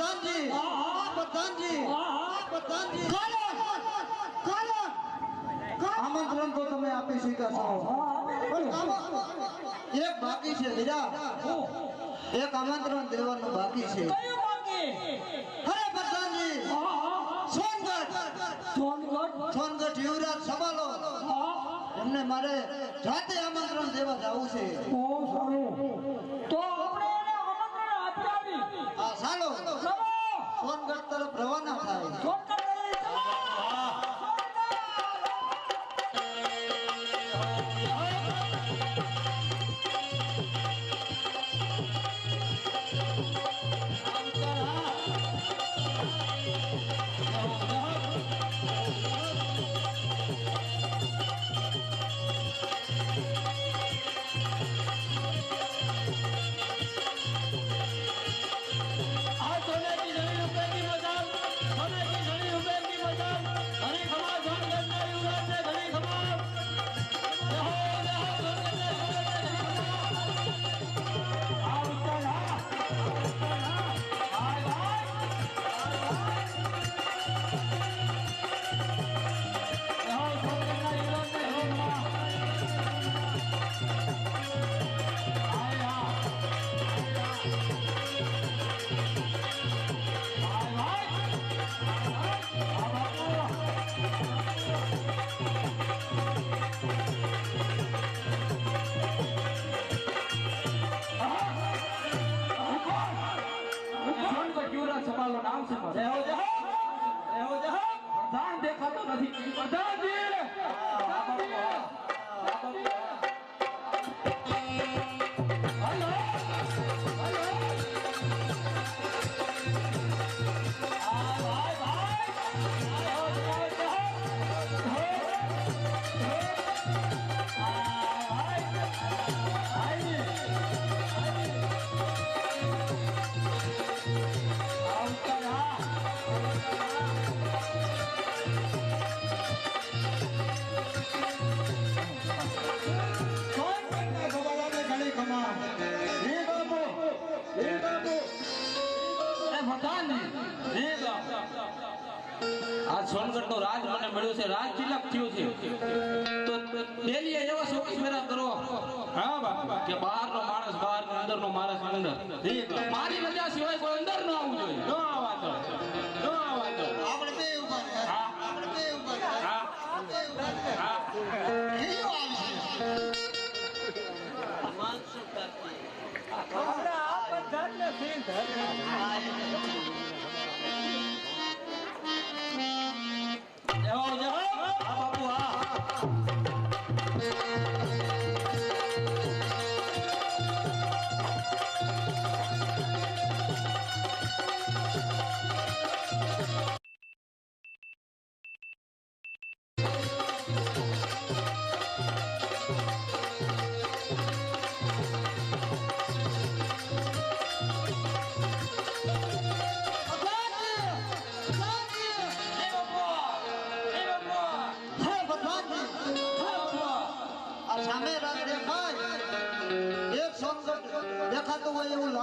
પ્રધાનજી પ્રધાનજી પ્રધાનજી આમંત્રણ તો તમે આપી સ્વીકારશો એક બાકી છે બીજા. એક આમંત્રણ દેવાનું બાકી છે. અરે પ્રધાનજી સોનગઢ. સોનગઢ? સોનગઢ યુવરાજ સંભાળો. એમને મારે જાતે આમંત્રણ દેવા જવું છે. તો હાલો ફોન કરતા પ્રવાહ ના થાય Bye. ગુજરાતનો રાજ મને મળ્યો છે. રાજ તિલક થયો છે. તો ડેલી એવો શોખ મેરા કરો. હા બા. કે બહારનો માણસ બહાર અંદર નો માણસ અંદર. મારી રજા સિવાય કોઈ અંદર ન આવવું જોઈએ. ન આવવા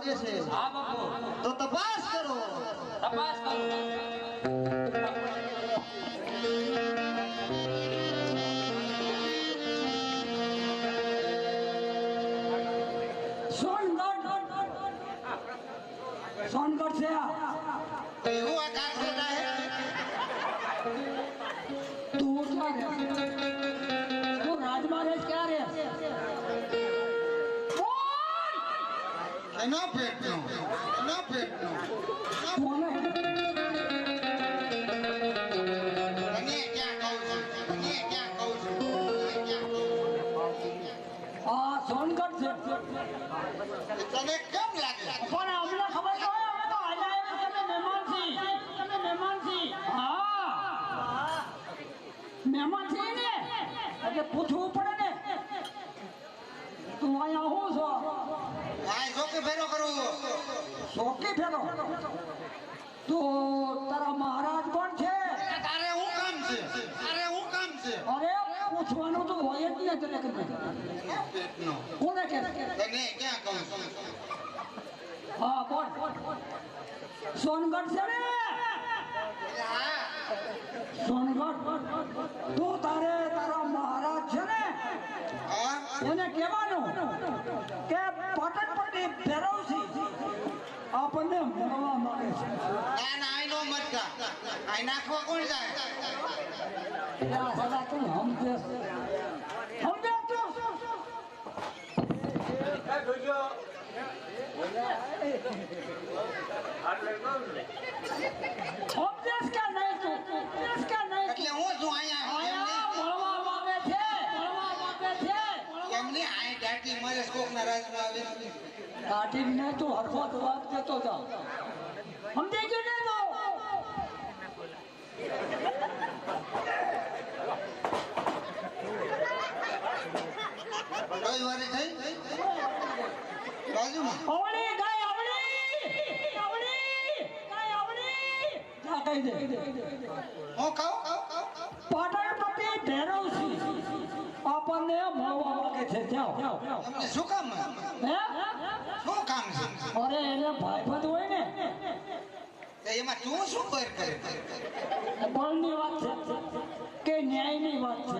છે. તો તપાસ કરો. તપાસ કરો. હા બોલ સોનગઢ છે ને? સોનગઢ. તું તારે તારા મહારાજ છે ને એને કહેવાનું કે પાટણ પટ્ટી ફેરવશી. આપણને મળવા માંગે છે. ના ના આઈ નો મટકા આઈ નાખવા કોણ જાય? સદા તું સમજેશ નહીં તું સમજેશ કે નહીં એટલે હું છું અહીંયા આયા માંગે છે મળવા માંગે છે એમની આઈ દાટી મારે કોકના રાજમાં આવે. કાઢીને તું હરખો જવાબ દેતો જા સમજી ગયો ને તું કઈ વારે થઈ? બાજુમાં આવડી ગાય જા દે. હું કહું પાટણ પટ્ટી ભેરવસી આપણને મળવા માંગે છે. જાઓ. શું કામ હે? શું કામ છે? અરે એને ભાઈબંધ હોય ને. એમાં તું શું કર કરે? બળની વાત છે. કે ન્યાયની વાત છે.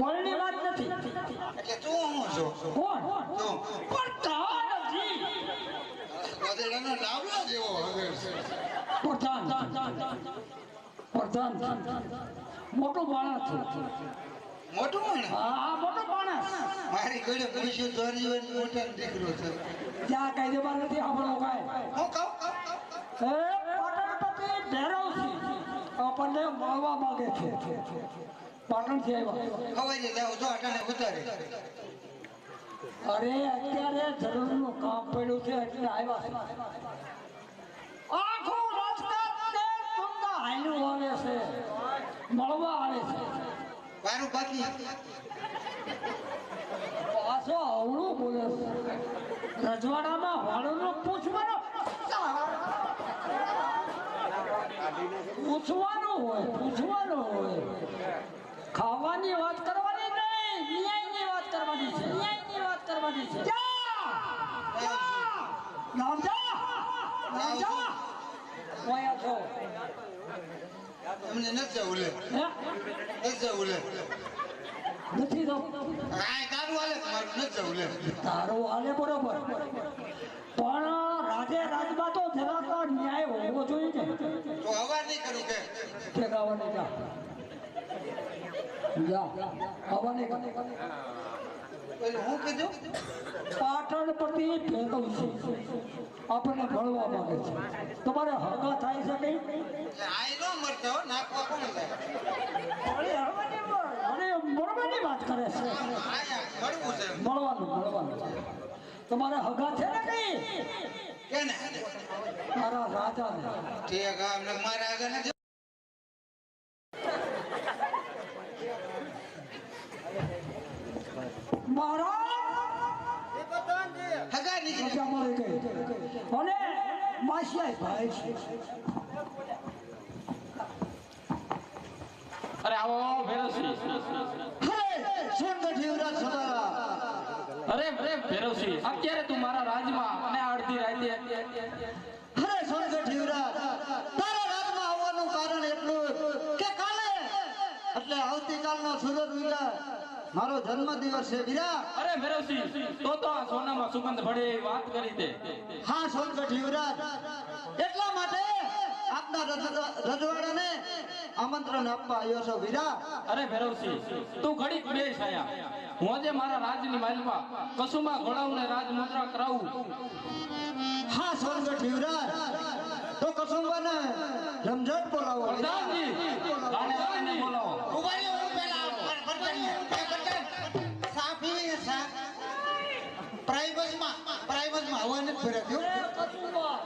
બળની વાત નથી. એટલે તું હું છું? કોણ? તું. પણ તાવ નથી ગધેડાનો ડાવલો જેવો હવે પ્રધાન પ્રધાન મોટું માણસ છે. મોટું માણસ હા મોટો માણસ મારી ઘરે પૂછ્યું તો હરિવન મોટા દીકરો છે? ત્યાં કઈ દેવા નથી આપણો કાંઈ. હું કહું? એ પાટણપતિ ભેરવસી આપણને મળવા માંગે છે. પાટણથી આવ્યા. ખવાઈ દે જાવ જો અટાણે ઉતારે. અરે અત્યારે જરૂરનું કામ પડ્યું છે એટલે આવ્યા છે આખું રાજકારણ ને તમને આવે છે મળવા આવે છે. મારું બાકી. પાછો અવળું બોલે છે. રજવાડામાં વાળુનો પૂછવાનો પૂછવાનું હોય પૂછવાનું હોય. ખાવાની વાત કરવાની નહીં ન્યાયની વાત કરવાની છે. ન્યાયની વાત કરવાની છે! નામ જા! નામ જા! ઓયા છો. એમને નથી જવું લે. નથી જવું લે. નથી જવું? આ તારું હાલે મારું નથી જવું લે. તારું હાલે બરોબર. પણ રાજે રાજમાં તો જરાક ન્યાય હોવો જોઈએ ને. તો અવાજ નહીં કરું કે. ઠેકાવાની જા. જા. આવવાની કર. પેલું હું કીધું? પાટણ પરથી ભેગું છે. આપણને માંગે છે. તમારે હગા થાય છે કઈ નો મરતો નાખવા કોણ જાય? મળવાની વાત કરે છે. મળવાનું મળવાનું. તમારે હગા છે ને કઈ કેને? મારા રાજા ઠીક મારા આગળ નથી મારા હગા નીકળી રજા મળી ગઈ અને માસિયાઈ ભાઈ અરે આવો યુવરાજ સભારા અરે અરે અત્યારે તું મારા રાજમાં અને અડધી રાતે અરે સોનગઢ યુવરાજ તારા રાજમાં આવવાનું કારણ એટલું કે કાલે, એટલે આવતીકાલનો સૂરજ ઉગ્યા મારો જન્મ દિવસ છે વીરા અરે ભેરવસિંહ તો તો આ સોનામાં સુગંધ ભળે વાત કરી દે હા સોનગઢ યુવરાજ એટલા માટે આપના રજ- રજવાડાને આમંત્રણ આપવા આવ્યો છો વીરા અરે ભેરવસિંહ તું ઘડીક બે છાયા. હું આજે મારા રાજની માલમાં કસુમાં ઘોડાઉને રાજ મુદ્રા કરાવું. હા સોનગઢ યુવરાજ તો કસુંબાને રમઝટ બોલાવો. પ્રધાનજી બોલાવો. ઉભારી હું પેલા એ કસુંબા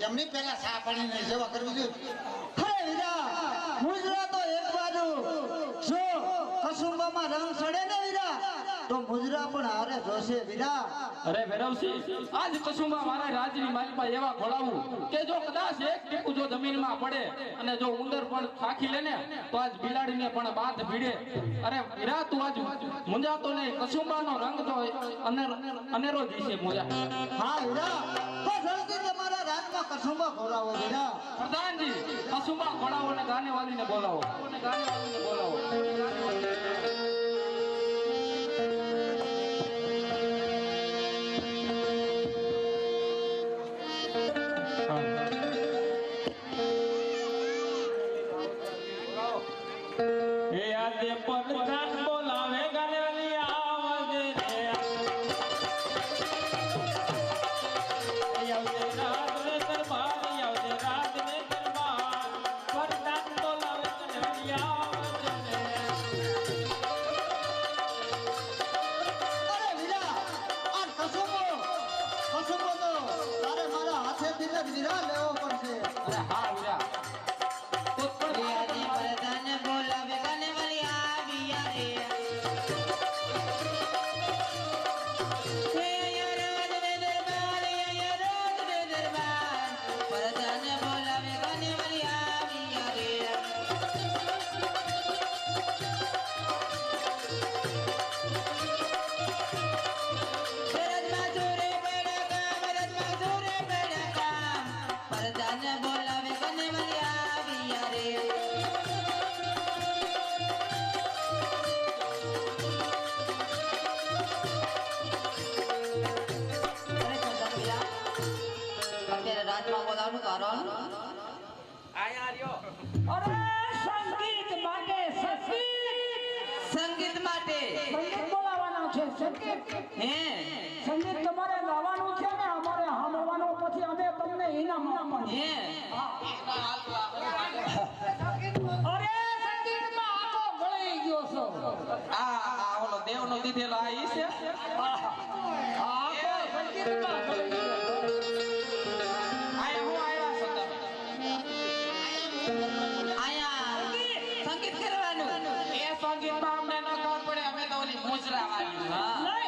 એમની પેલા સા પાણીની સેવા કરવી જોઈએ. ગુજરાતો એક બાજુ જો કસુંબામાં રંગ સડે ને વીરા તો મુજરા પણ હારે જોશે વિરા અરે ભેરવસી આજ કસુમાં મારા રાજની માલમાં એવા ઘોડાવું કે જો કદાચ એક ટીપું જો જમીનમાં પડે અને જો ઉંદર પણ ખાખી લે ને તો આજ બિલાડીને પણ બાથ ભીડે. અરે વિરા તું આજ મુંજાતો નહીં કસુંબાનો રંગ તો અનેરો અનેરો દિશે મુજા. હા વિરા તો જલ્દી તમારા રાજમાં કસુંબા ખોરાવો વિરા પ્રધાનજી કસુંબા ઘોડાઓ અને ગાને વાલીને બોલાવો ગાને વાલીને બોલાવો. એ હાથેથી જ વીરા લેવો પડશે અરે હા વીરા હે. સંગીત તમારે લાવવાનું છે ને? અમારે સાંભળવાનું પછી અમે તમને ઇનામ આપવાનું. હે. અરે સંગીતમાં આખો ગળી ગયો છો. આ આ ઓલો દેવનો દીધેલો આ ઈ છે? આખો સંગીતમાં ગળી ગયો આયા હું આયા છો તમે. આયા. સંગીત કરવાનું. એ સંગીતમાં અમને ન ખબર પડે અમે તો ઓલી મુજરા વાળી હા.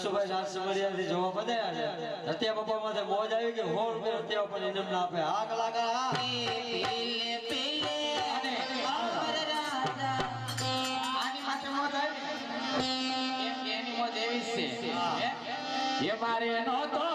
મનસુભાઈ રાજસમરિયાથી જોવા પધાર્યા છે. રતિયા બાપા માથે મોજ આવી કે સો રૂપિયા રતિયા ઉપર ઇનામ ના આપે. આ કલાકાર હા. રાજા એની મોજ એવી છે. એ મારે નહોતો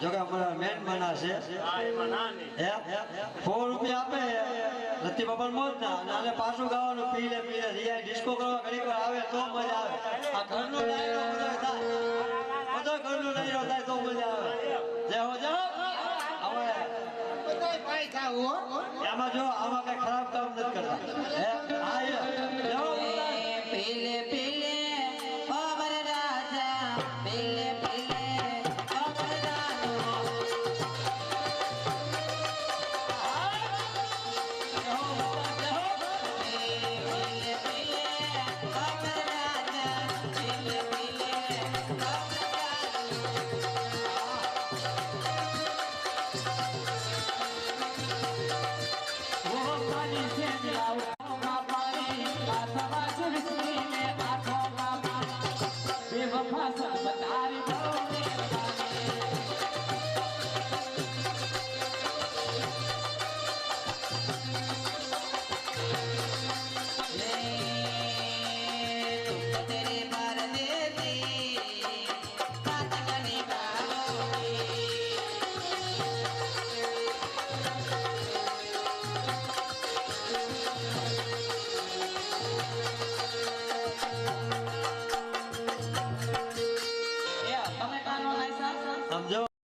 જો કે અમારા મેન બના છે. હે? સો રૂપિયા આપે. નથી બબલ મોજ ના. અને પાછું ગાવાનું પીલે પીલે. રિયા ડિસ્કો કરવા ઘણી વાર આવે તો મજા આવે. આ ઘરનો ડાયરો બધો થાય. બધો ઘરનો ડાયરો થાય તો મજા આવે. જય હો જય અમારે આમાં જો આમાં કઈ ખરાબ કામ નથી કરતા. હે? હા